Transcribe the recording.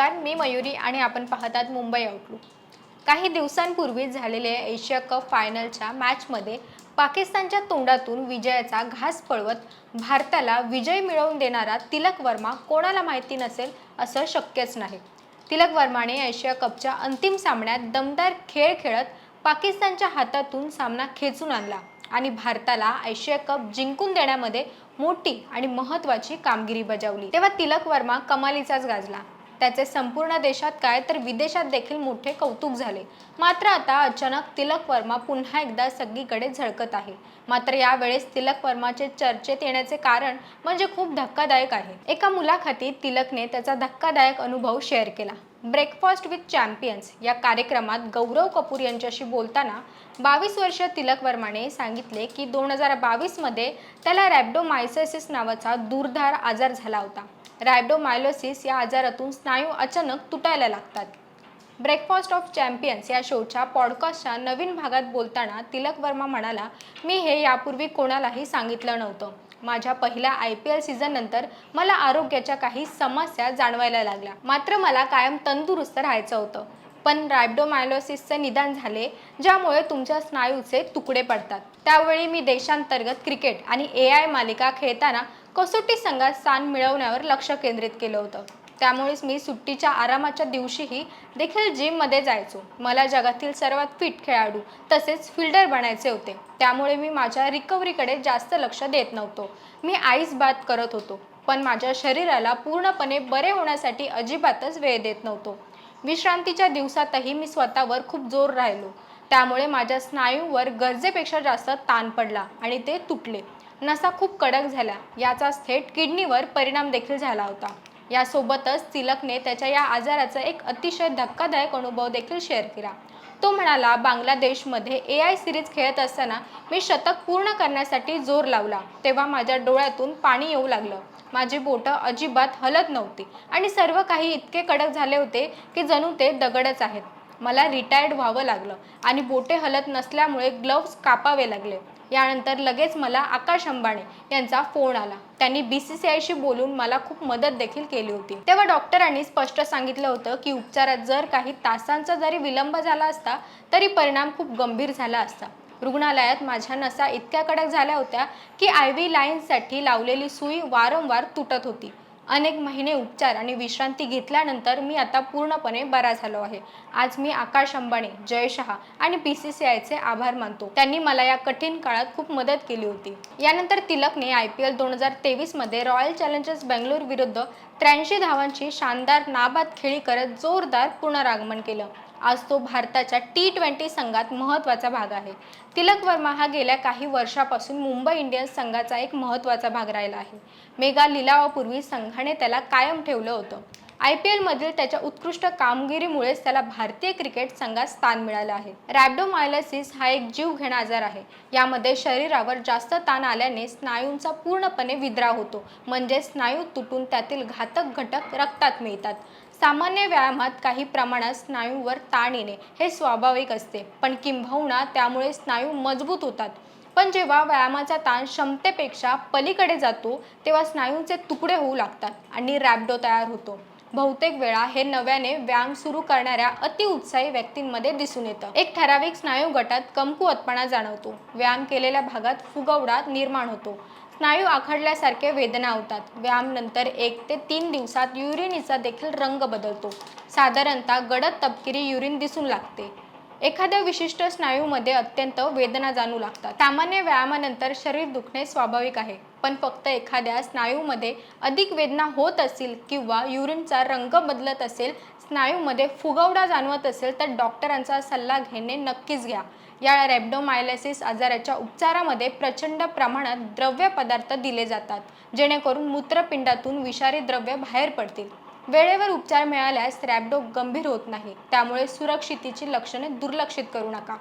नमस्कार मी मयुरी आणि आपण पाहतात मुंबई आउटलुक काही दिवसांपूर्वी झालेल्या एशिया कप फायनलच्या मॅचमध्ये पाकिस्तानच्या तोंडातून विजयाचा घास पळवत भारताला विजय मिळवून देणारा तिलक वर्मा कोणाला माहिती नसेल असं शक्यच नाही. तिलक वर्माने एशिया कपच्या अंतिम सामन्यात दमदार खेळ खेळत पाकिस्तानच्या हातातून सामना खेचून आणला आणि भारताला एशिया कप जिंकून देण्यामध्ये मोठी आणि महत्त्वाची कामगिरी बजावली. तेव्हा तिलक वर्मा कमालीचाच गाजला. त्याचे संपूर्ण देशात काय तर विदेशात देखील मोठे कौतुक झाले. मात्र आता अचानक तिलक वर्मा पुन्हा एकदा सगळीकडे झळकत आहे. मात्र यावेळेस तिलक वर्माचे चर्चेत येण्याचे कारण म्हणजे खूप धक्कादायक आहे. एका मुलाखतीत तिलकने त्याचा धक्कादायक अनुभव शेअर केला. ब्रेकफास्ट विथ चॅम्पियन्स या कार्यक्रमात गौरव कपूर यांच्याशी बोलताना बावीस वर्ष तिलक वर्माने सांगितले की दोन हजार बावीसमध्ये त्याला रॅबडोमायसेसिस नावाचा दुर्धार आजार झाला होता. रायब्डोमायलोसिस या आजारातून स्नायू अचानक तुटायला लागतात. ब्रेकफास्ट ऑफ चॅम्पियन्स या शोच्या पॉडकास्टच्या नवीन भागात बोलताना तिलक वर्मा म्हणाला मी हे यापूर्वी कोणालाही सांगितलं नव्हतं. माझ्या पहिल्या आय पी एल सीझननंतर मला आरोग्याच्या काही समस्या जाणवायला लागल्या. मात्र मला कायम तंदुरुस्त राहायचं होतं. पण रायब्डोमायलोसिसचे निदान झाले ज्यामुळे तुमच्या स्नायूचे तुकडे पडतात. त्यावेळी मी देशांतर्गत क्रिकेट आणि ए आय मालिका खेळताना कसोटी संघात स्थान मिळवण्यावर लक्ष केंद्रित केलं होतं. त्यामुळेच मी सुट्टीच्या आरामाच्या दिवशीही देखील जिममध्ये जायचो. मला जगातील सर्वात फिट खेळाडू तसेच फिल्डर बनायचे होते. त्यामुळे मी माझ्या रिकव्हरीकडे जास्त लक्ष देत नव्हतो. मी आईस बात करत होतो पण माझ्या शरीराला पूर्णपणे बरे होण्यासाठी अजिबातच वेळ देत नव्हतो. विश्रांतीच्या दिवसातही मी स्वतःवर खूप जोर राहिलो. त्यामुळे माझ्या स्नायूवर गरजेपेक्षा जास्त ताण पडला आणि ते तुटले. नसा खूप कडक झाल्या याचा थेट किडनीवर परिणाम देखील झाला होता. यासोबतच तिलकने त्याच्या या आजाराचा एक अतिशय धक्कादायक अनुभव देखील शेअर केला. तो म्हणाला बांगलादेशमध्ये ए आय सिरीज खेळत असताना मी शतक पूर्ण करण्यासाठी जोर लावला. तेव्हा माझ्या डोळ्यातून पाणी येऊ लागलं. माझी बोटं अजिबात हलत नव्हती आणि सर्व काही इतके कडक झाले होते की जणू ते दगडच आहेत. मला रिटायर्ड व्हावं लागलं. आणि बोटे हलत नसल्यामुळे ग्लव्स कापावे लागले. यानंतर लगेच मला आकाश अंबाणे यांचा फोन आला. त्यांनी बी सी सी आयशी बोलून मला खूप मदत देखील केली होती. तेव्हा डॉक्टरांनी स्पष्ट सांगितलं होतं की उपचारात जर काही तासांचा जरी विलंब झाला असता तरी परिणाम खूप गंभीर झाला असता. रुग्णालयात माझ्या नसा इतक्या कडक झाल्या होत्या की आय व्ही लाईन्ससाठी लावलेली सुई वारंवार तुटत होती. अनेक महिने उपचार आणि विश्रांती घेतल्यानंतर मी आता पूर्णपणे बरा झालो आहे. आज मी आकाश अंबाणी जय शहा आणि बी सी सी आयचे आभार मानतो. त्यांनी मला या कठीण काळात खूप मदत केली होती. यानंतर तिलकने आय पी एल दोन हजार तेवीसमध्ये रॉयल चॅलेंजर्स बेंगलोर विरुद्ध त्र्याऐंशी धावांची शानदार नाबाद खेळी करत जोरदार पुनरागमन केलं. आज तो भारताच्या टी ट्वेंटी संघात महत्त्वाचा भाग आहे. तिलक वर्मा हा गेल्या काही वर्षापासून मुंबई इंडियन्स संघाचा एक महत्त्वाचा भाग राहिला आहे. मेगा लिलावापूर्वी संघाने त्याला कायम ठेवलं होतं. आय पी एलमधील त्याच्या उत्कृष्ट कामगिरीमुळेच त्याला भारतीय क्रिकेट संघात स्थान मिळालं आहे. रॅब्डोमायलसिस हा एक जीवघेणा आजार आहे. यामध्ये शरीरावर जास्त ताण आल्याने स्नायूंचा पूर्णपणे विद्रा होतो. म्हणजे स्नायू तुटून त्यातील घातक घटक रक्तात मिळतात. सामान्य व्यायामात काही प्रमाणात स्नायूवर ताण येणे हे स्वाभाविक असते. पण किंबहुना त्यामुळे स्नायू मजबूत होतात. पण जेव्हा व्यायामाचा ताण क्षमतेपेक्षा पलीकडे जातो तेव्हा स्नायूंचे तुकडे होऊ लागतात आणि रॅबडो तयार होतो. बहुतेक वेळा हे नव्याने व्यायाम सुरू करणाऱ्या अतिउत्साही व्यक्तींमध्ये दिसून येतं. एक ठराविक स्नायू गटात कमकुवतपणा जाणवतो. व्यायाम केलेल्या भागात फुगवडा निर्माण होतो. स्नायू आखडल्यासारखे वेदना होतात व्यायामनंतर एक ते तीन दिवसात युरिनीचा देखील रंग बदलतो. साधारणतः गडद तपकिरी युरिन दिसून लागते. एखाद्या विशिष्ट स्नायूमध्ये अत्यंत वेदना जाणू लागतात. सामान्य व्यायामानंतर शरीर दुखणे स्वाभाविक आहे पण फक्त एखाद्या स्नायूमध्ये अधिक वेदना होत असतील किंवा युरिनचा रंग बदलत असेल स्नायूमध्ये फुगवडा जाणवत असेल तर डॉक्टरांचा सल्ला घेणे नक्कीच घ्या. या रेब्डोमायलायसिस आजाराच्या उपचारामध्ये प्रचंड प्रमाणात द्रव्य पदार्थ दिले जातात जेणेकरून मूत्रपिंडातून विषारी द्रव्य बाहेर पडतील. वेळेवर उपचार मिळाल्यास रॅपडो गंभीर होत नाही. त्यामुळे सुरक्षितेची लक्षणे दुर्लक्षित करू नका.